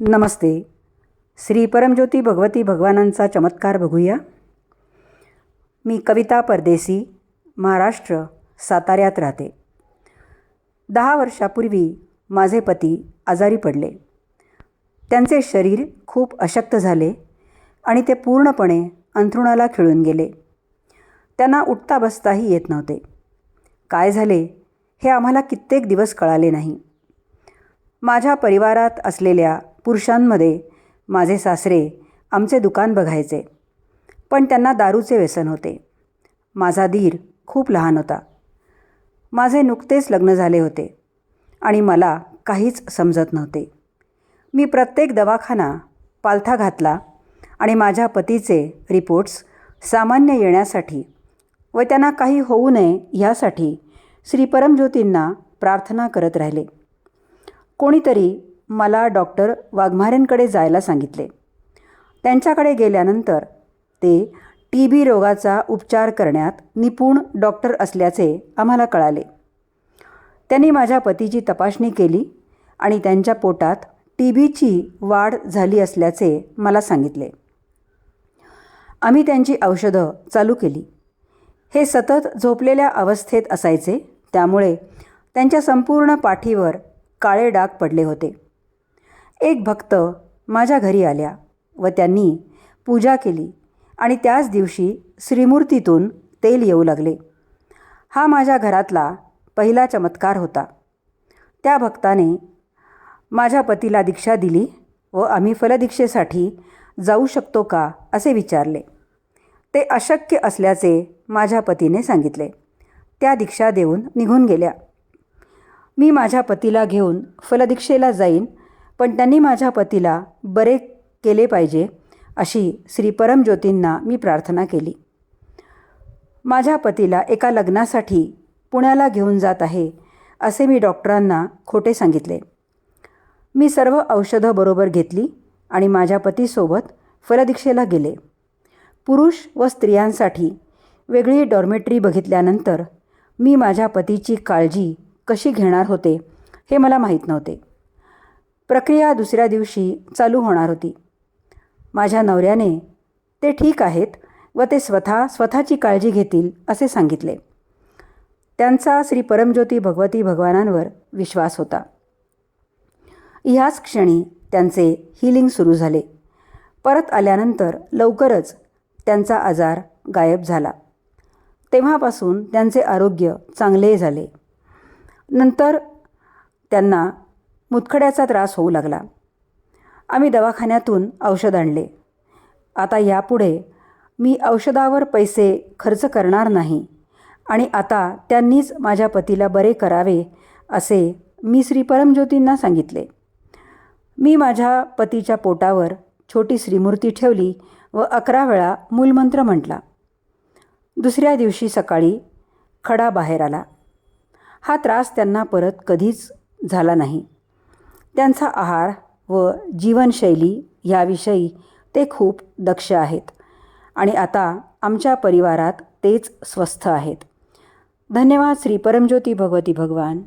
नमस्ते. श्री परमज्योती भगवती भगवानांचा चमत्कार बघूया. मी कविता परदेसी महाराष्ट्र साताऱ्यात राहते. दहा वर्षापूर्वी माझे पती आजारी पडले. त्यांचे शरीर खूप अशक्त झाले आणि ते पूर्णपणे अंथरुणाला खिळून गेले. त्यांना उठता बसताही येत नव्हते. काय झाले हे आम्हाला कित्येक दिवस कळाले नाही. माझ्या परिवारात असलेल्या पुरुषांमध्ये माझे सासरे आमचे दुकान बघायचे. पण त्यांना दारूचे व्यसन होते. माझा धीर खूप लहान होता. माझे नुकतेच लग्न झाले होते आणि मला काहीच समजत नव्हते. मी प्रत्येक दवाखाना पालथा घातला आणि माझ्या पतीचे रिपोर्ट्स सामान्य येण्यासाठी व त्यांना काही होऊ नये ह्यासाठी श्री परमज्योतींना प्रार्थना करत राहिले. कोणीतरी मला डॉक्टर वाघमारेंकडे जायला सांगितले. त्यांच्याकडे गेल्यानंतर ते टी बी रोगाचा उपचार करण्यात निपुण डॉक्टर असल्याचे आम्हाला कळाले. त्यांनी माझ्या पतीची तपासणी केली आणि त्यांच्या पोटात टी बीची वाढ झाली असल्याचे मला सांगितले. आम्ही त्यांची औषधं चालू केली. हे सतत झोपलेल्या अवस्थेत असायचे त्यामुळे त्यांच्या संपूर्ण पाठीवर काळे डाग पडले होते. एक भक्त माझ्या घरी आल्या व त्यांनी पूजा केली आणि त्याच दिवशी श्रीमूर्तीतून तेल येऊ लागले. हा माझ्या घरातला पहिला चमत्कार होता. त्या भक्ताने माझ्या पतीला दीक्षा दिली व आम्ही फलदीक्षेसाठी जाऊ शकतो का असे विचारले. ते अशक्य असल्याचे माझ्या पतीने सांगितले. त्या दीक्षा देऊन निघून गेल्या. मी माझ्या पतीला घेऊन फलदीक्षेला जाईन पण त्यांनी माझ्या पतीला बरे केले पाहिजे अशी श्री परमज्योतींना मी प्रार्थना केली. माझ्या पतीला एका लग्नासाठी पुण्याला घेऊन जात आहे असे मी डॉक्टरांना खोटे सांगितले. मी सर्व औषधं बरोबर घेतली आणि माझ्या पतीसोबत फलदीक्षेला गेले. पुरुष व स्त्रियांसाठी वेगळी डॉर्मेटरी बघितल्यानंतर मी माझ्या पतीची काळजी कशी घेणार होते हे मला माहीत नव्हते. प्रक्रिया दुसऱ्या दिवशी चालू होणार होती. माझ्या नवऱ्याने ते ठीक आहेत व ते स्वतः स्वतःची काळजी घेतील असे सांगितले. त्यांचा श्री परमज्योती भगवती भगवानांवर विश्वास होता. ह्याच क्षणी त्यांचे हिलिंग सुरू झाले. परत आल्यानंतर लवकरच त्यांचा आजार गायब झाला. तेव्हापासून त्यांचे आरोग्य चांगले झाले. नंतर त्यांना मुतखड्याचा त्रास होऊ लागला. आम्ही दवाखान्यातून औषध आणले. आता यापुढे मी औषधावर पैसे खर्च करणार नाही आणि आता त्यांनीच माझ्या पतीला बरे करावे असे मी श्री परमज्योतींना सांगितले. मी माझ्या पतीच्या पोटावर छोटी श्रीमूर्ती ठेवली व अकरा वेळा मूलमंत्र म्हटला. दुसऱ्या दिवशी सकाळी खडा बाहेर आला. हा त्रास त्यांना परत कधीच झाला नाही. त्यांचा आहार व जीवनशैली ह्याविषयी ते खूप दक्ष आहेत आणि आता आमच्या परिवारात तेच स्वस्थ आहेत. धन्यवाद श्री परमज्योती भगवती भगवान.